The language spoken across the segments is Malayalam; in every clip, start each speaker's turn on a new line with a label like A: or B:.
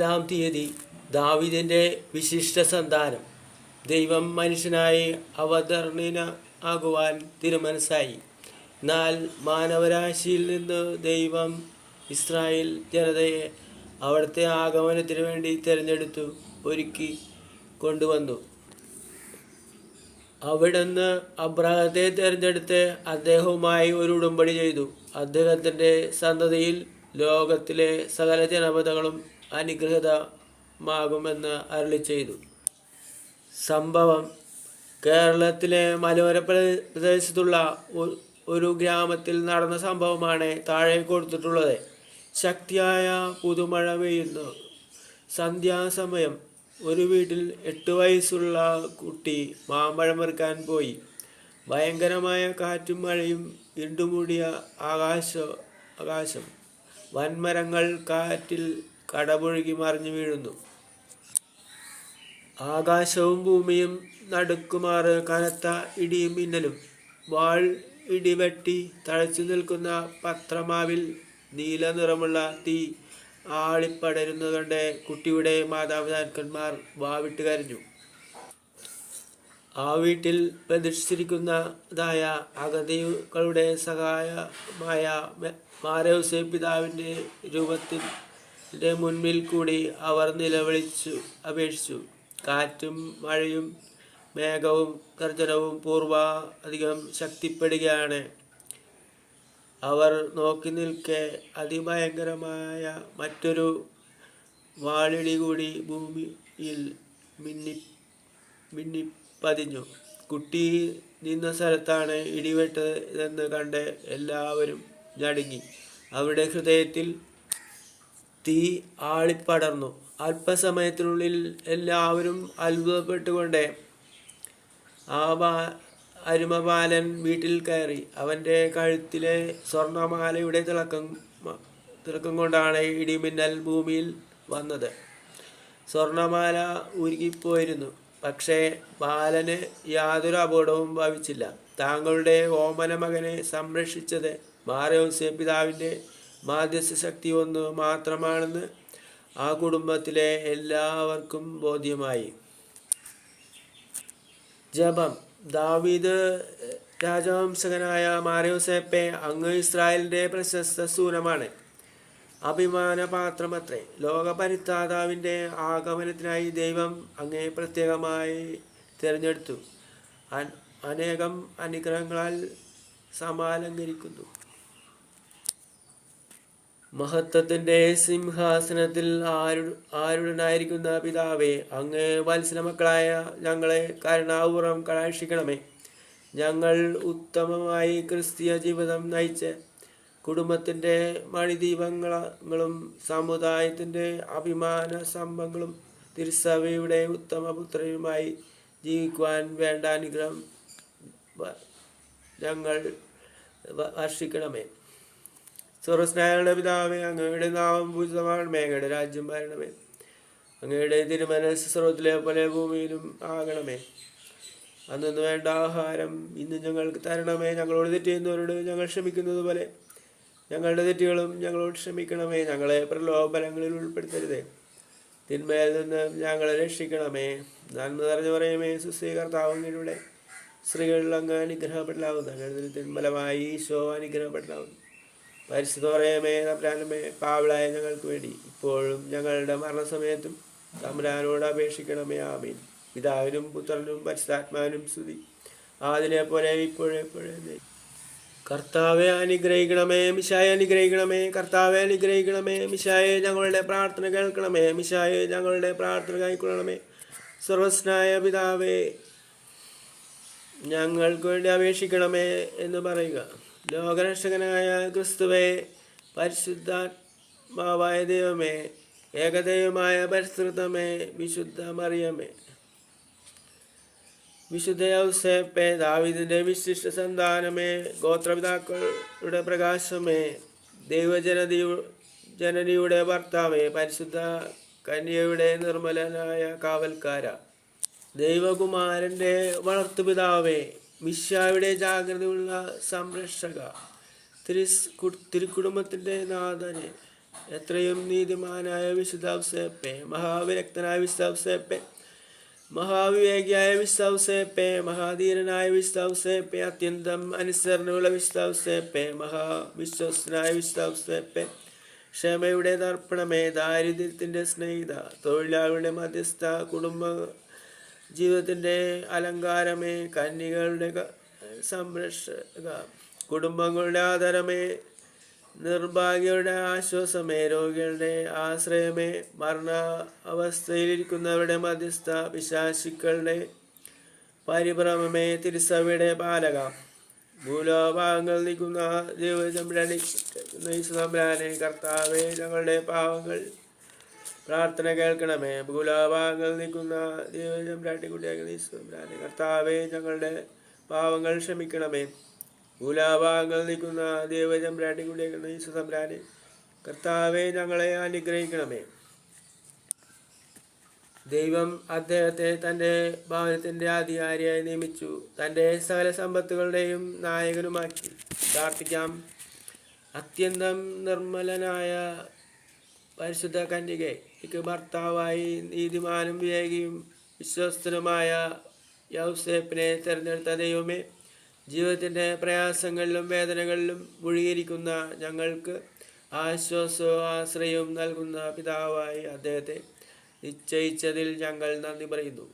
A: നാലാം തീയതി ദാവിദിന്റെ വിശിഷ്ട സന്താനം. ദൈവം മനുഷ്യനായി അവതരണീന ആകുവാൻ തിരുമനസ്സായി. എന്നാൽ മാനവരാശിയിൽ നിന്ന് ദൈവം ഇസ്രായേൽ ജനതയെ അവിടുത്തെ ആഗമനത്തിന് വേണ്ടി തിരഞ്ഞെടുത്തു ഒരുക്കി കൊണ്ടുവന്നു. അവിടുന്ന് അബ്രാഹത്തെ തിരഞ്ഞെടുത്ത് അദ്ദേഹവുമായി ഒരു ഉടമ്പടി ചെയ്തു. അദ്ദേഹത്തിന്റെ സന്തതിയിൽ ലോകത്തിലെ സകല ജനപദങ്ങളും അനുഗ്രഹിതമാകുമെന്ന് അരളി ചെയ്തു. സംഭവം കേരളത്തിലെ മലയോര പ്രദേശത്തുള്ള ഒരു ഗ്രാമത്തിൽ നടന്ന സംഭവമാണ് താഴെ കൊടുത്തിട്ടുള്ളത്. ശക്തിയായ പുതുമഴ പെയ്യുന്നു. സന്ധ്യാസമയം ഒരു വീട്ടിൽ എട്ട് വയസ്സുള്ള കുട്ടി മാമ്പഴം വെറുക്കാൻ പോയി. ഭയങ്കരമായ കാറ്റും മഴയും ഇരുണ്ടുമൂടിയ ആകാശ ആകാശം. വൻമരങ്ങൾ കാറ്റിൽ കടപുഴകി മറിഞ്ഞു വീഴുന്നു. ആകാശവും ഭൂമിയും നടുക്കുമാറ് കനത്ത ഇടിയും മിന്നലും. വാൾ ഇടിവെട്ടി തഴച്ചു നിൽക്കുന്ന പത്രമാവിൽ നീല നിറമുള്ള തീ ആളിപ്പടരുന്നതുകൊണ്ട് കുട്ടിയുടെ മാതാപിതാക്കന്മാർ വാവിട്ട് കരഞ്ഞു. ആ വീട്ടിൽ പ്രതീക്ഷിച്ചിരിക്കുന്നതായ അഗതികളുടെ സഹായമായ മാരവസേ പിതാവിന്റെ രൂപത്തിന്റെ മുൻപിൽ കൂടി അവർ നിലവിളിച്ചു അപേക്ഷിച്ചു. കാറ്റും മഴയും മേഘവും ഗർജനവും പൂർവ അധികം ശക്തിപ്പെടുകയാണ്. അവർ നോക്കി നിൽക്കെ അതിഭയങ്കരമായ മറ്റൊരു വാളിടി കൂടി ഭൂമിയിൽ മിന്നി മിന്നിപ്പതിഞ്ഞു. കുട്ടി നിന്ന സ്ഥലത്താണ് ഇടിവെട്ടതെന്ന് കണ്ട് എല്ലാവരും ഞടുങ്ങി. അവരുടെ ഹൃദയത്തിൽ തീ ആളിപ്പടർന്നു. അല്പസമയത്തിനുള്ളിൽ എല്ലാവരും അത്ഭുതപ്പെട്ടുകൊണ്ട് ആ ബാ അരുമബാലൻ വീട്ടിൽ കയറി. അവന്റെ കഴുത്തിലെ സ്വർണമാലയുടെ തിളക്കം തിളക്കം കൊണ്ടാണ് ഇടിമിന്നൽ ഭൂമിയിൽ വന്നത്. സ്വർണമാല ഉരുകിപ്പോയിരുന്നു. പക്ഷേ ബാലന് യാതൊരു അപകടവും ഭവിച്ചില്ല. താങ്കളുടെ ഓമന മകനെ സംരക്ഷിച്ചത് മാറിയോസ്യ പിതാവിന്റെ മാധ്യസ്ഥ ശക്തി ഒന്ന് മാത്രമാണെന്ന് ആ കുടുംബത്തിലെ എല്ലാവർക്കും ബോധ്യമായി. ജപം. ദാവീദ് രാജവംശകനായ മാരിയോസേപ്പെ അങ്ങ് ഇസ്രായേലിന്റെ പ്രശസ്ത സൂനമാണ്. അഭിമാനപാത്രമത്രേ ലോകപരിത്താതാവിന്റെ ആഗമനത്തിനായി ദൈവം അങ്ങേ പ്രത്യേകമായി തിരഞ്ഞെടുത്തു. അനേകം അനുഗ്രഹങ്ങളാൽ സമാലങ്കരിക്കുന്നു. മഹത്വത്തിന്റെ സിംഹാസനത്തിൽ ആരു ആരുടനായിരിക്കുന്ന പിതാവേ അങ്ങ് വത്സല മക്കളായ ഞങ്ങളെ കരുണാപൂർവം കടാക്ഷിക്കണമേ. ഞങ്ങൾ ഉത്തമമായി ക്രിസ്തീയ ജീവിതം നയിച്ച് കുടുംബത്തിന്റെ മണിദീപങ്ങളും സമുദായത്തിന്റെ അഭിമാന സ്തംഭങ്ങളും തിരുസഭയുടെ ഉത്തമ പുത്രയുമായി ജീവിക്കുവാൻ വേണ്ട അനുഗ്രഹം ഞങ്ങൾ വർഷിക്കണമേ. സ്വർസ്നായുടെ പിതാവേ അങ്ങയുടെ നാമം പൂജിതമാകണമേ അങ്ങയുടെ രാജ്യം ഭരണമേ അങ്ങയുടെ തിരുമനസ് സർവത്തിലെ പോലെ ഭൂമിയിലും ആകണമേ. അന്നു വേണ്ട ആഹാരം ഇന്ന് ഞങ്ങൾക്ക് തരണമേ. ഞങ്ങളോട് തെറ്റിയുന്നവരോട് ഞങ്ങൾ ക്ഷമിക്കുന്നത് പോലെ ഞങ്ങളുടെ തെറ്റുകളും ഞങ്ങളോട് ക്ഷമിക്കണമേ. ഞങ്ങളെ പ്രലോഭനങ്ങളിൽ ഉൾപ്പെടുത്തരുതേ. തിന്മയിൽ നിന്ന് ഞങ്ങളെ രക്ഷിക്കണമേ. നന്മ നിറഞ്ഞു പറയുമേ സുസ്ഥീകർത്താവുന്നതിലൂടെ സ്ത്രീകളിൽ അങ്ങ് അനുഗ്രഹപ്പെടലാവുന്നു അങ്ങനെ തിന്മലമായി ഈശോ അനുഗ്രഹപ്പെടലാവുന്നു പരിശുദ്ധ പറയുമേ തമ്പുരാനുമേ പാവളായ ഞങ്ങൾക്ക് വേണ്ടി ഇപ്പോഴും ഞങ്ങളുടെ മരണസമയത്തും തമ്പുരാനോട് അപേക്ഷിക്കണമേ ആമീൻ. പിതാവിനും പുത്രനും പരിശുദ്ധാത്മാവിനും സ്തുതി. ആദിനെ പോലെ ഇപ്പോഴെപ്പോഴേ കർത്താവെ അനുഗ്രഹിക്കണമേ മിശായെ അനുഗ്രഹിക്കണമേ കർത്താവെ അനുഗ്രഹിക്കണമേ മിശായെ ഞങ്ങളുടെ പ്രാർത്ഥന കേൾക്കണമേ മിശായെ ഞങ്ങളുടെ പ്രാർത്ഥന കൈക്കൊള്ളണമേ സർവസ്നായ പിതാവേ ഞങ്ങൾക്ക് വേണ്ടി അപേക്ഷിക്കണമേ എന്ന് പറയുക. ലോകരക്ഷകനായ ക്രിസ്തുവെ പരിശുദ്ധാത്മാവായ ദൈവമേ ഏകദൈവമായ പരിശുദ്ധമേ വിശുദ്ധ മറിയമേ. വിശുദ്ധ ഔസേപ്പെ ദാവിദിന്റെ വിശിഷ്ട സന്താനമേ ഗോത്രപിതാക്കളുടെ പ്രകാശമേ ദൈവജനതിയു ജനനിയുടെ ഭർത്താവേ പരിശുദ്ധ കന്യയുടെ നിർമ്മലനായ കാവൽക്കാര ദൈവകുമാരന്റെ വളർത്തുപിതാവേ മിശായുടെ ജാഗ്രതയുള്ള സംരക്ഷക. തിരുസ് തിരുക്കുടുംബത്തിന്റെ നാഥനെ എത്രയും നീതിമാനായ വിശുദ്ധാവസേപ്പെ മഹാവിരക്തനായ വിശുദ്ധാവസേപ്പെ മഹാവിവേകിയായ വിശ്വാസേപ്പെ മഹാധീരനായ വിശ്വാസേപ്പെ അത്യന്തം അനുസരണമുള്ള വിശ്വാസേപ്പെ മഹാവിശ്വസനായ വിശ്വാസേപ്പെ ക്ഷമയുടെ തർപ്പണമേ ദാരിദ്ര്യത്തിന്റെ സ്നേഹിത തൊഴിലാളിയുടെ മധ്യസ്ഥ കുടുംബ ജീവിതത്തിന്റെ അലങ്കാരമേ കന്യകളുടെ സംരക്ഷ കുടുംബങ്ങളുടെ ആദരമേ നിർഭാഗ്യരുടെ ആശ്വാസമേ രോഗികളുടെ ആശ്രയമേ മരണ അവസ്ഥയിലിരിക്കുന്നവരുടെ മധ്യസ്ഥ പിശാശിക്കളുടെ പരിഭ്രമമേ തിരുസഭയുടെ പാലക. ഭൂലോഭാഗങ്ങൾ നിൽക്കുന്ന ദൈവചമ്പ്രാനെ കർത്താവേ ഞങ്ങളുടെ പാവങ്ങൾ പ്രാർത്ഥന കേൾക്കണമേ. ഭൂലാഭാഗങ്ങൾ നിൽക്കുന്ന ദൈവചമ്പ്രാട്ടിക്കുട്ടിയാനെ കർത്താവേ ഞങ്ങളുടെ പാവങ്ങൾ ക്ഷമിക്കണമേ. ഭൂലാഭാഗങ്ങൾ നിൽക്കുന്ന ദൈവജം ഈശോ കർത്താവേ കർത്താവെ ഞങ്ങളെ അനുഗ്രഹിക്കണമേ. ദൈവം അദ്ദേഹത്തെ തന്റെ ഭവനത്തിന്റെ അധികാരിയായി നിയമിച്ചു. തന്റെ സകല സമ്പത്തുകളുടെയും നായകനുമാക്കി പ്രാർത്ഥിക്കാം. അത്യന്തം നിർമ്മലനായ പരിശുദ്ധ കന്യകയ്ക്ക് ഭർത്താവായി നീതിമാനും വിവേകിയും വിശ്വസ്തനുമായ യൗസേപ്പിനെ തിരഞ്ഞെടുത്ത ദൈവമേ ജീവിതത്തിന്റെ പ്രയാസങ്ങളിലും വേദനകളിലും മുഴുകിയിരിക്കുന്ന ഞങ്ങൾക്ക് ആശ്വാസവും ആശ്രയവും നൽകുന്ന പിതാവായി അദ്ദേഹത്തെ നിശ്ചയിച്ചതിൽ ഞങ്ങൾ നന്ദി പറയുന്നു.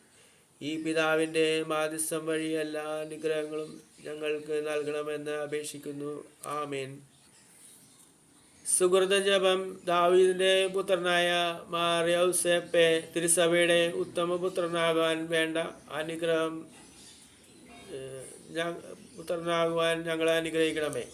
A: ഈ പിതാവിന്റെ മാധ്യസ്ഥം വഴി എല്ലാ അനുഗ്രഹങ്ങളും ഞങ്ങൾക്ക് നൽകണമെന്ന് അപേക്ഷിക്കുന്നു. ആമേൻ. സുഹൃത ജപം ദാവീദിന്റെ പുത്രനായ മാറിയൗസേപ്പെ തിരുസഭയുടെ ഉത്തമ പുത്രനാകാൻ വേണ്ട അനുഗ്രഹം പുത്രനാകുവാൻ ഞങ്ങളെ അനുഗ്രഹിക്കണമേ.